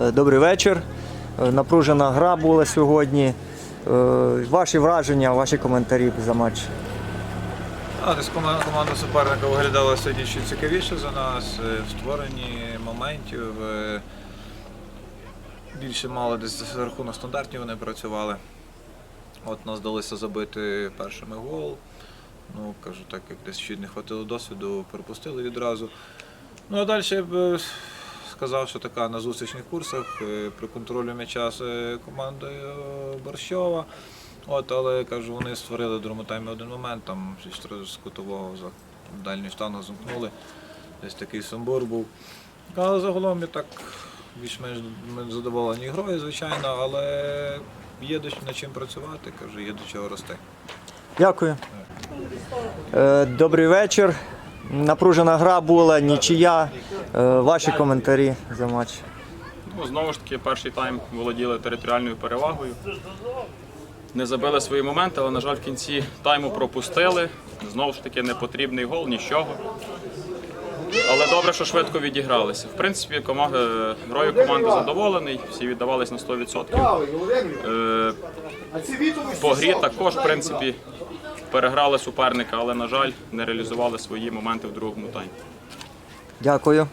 Е, Добрий вечір. Е, Напружена гра була сьогодні. Е, Ваші враження, ваші коментарі за матч. Команда, суперника виглядала сьогодні ще цікавіше за нас. В створенні моментів. Більше мало десь за рахунок стандартів вони працювали. От нас вдалося забити першими гол. Ну, кажу так, як десь чуть не хватило досвіду, пропустили відразу. Ну а далі сказав, що така на зустрічних курсах е, при контролю м'яча з е, командою Борщова. От, але кажу, вони створили в другому таймі один момент, там з кутового за дальню штангу замкнули. Десь такий сумбур був. Але загалом я так більш-менш задоволені грою, звичайно, але є над чим працювати, кажу, є до чого рости. Дякую. Е, Добрий вечір. Напружена гра була, нічия. Е, Ваші коментарі за матч. Ну, знову ж таки, перший тайм володіли територіальною перевагою. Не забили свої моменти, але, на жаль, в кінці тайму пропустили. Знову ж таки, непотрібний гол, нічого. Але добре, що швидко відігралися. В принципі, команда, грою команди задоволений, всі віддавались на 100%. Е, По грі також, в принципі, переграли суперника, але, на жаль, не реалізували свої моменти в другому таймі. Дякую.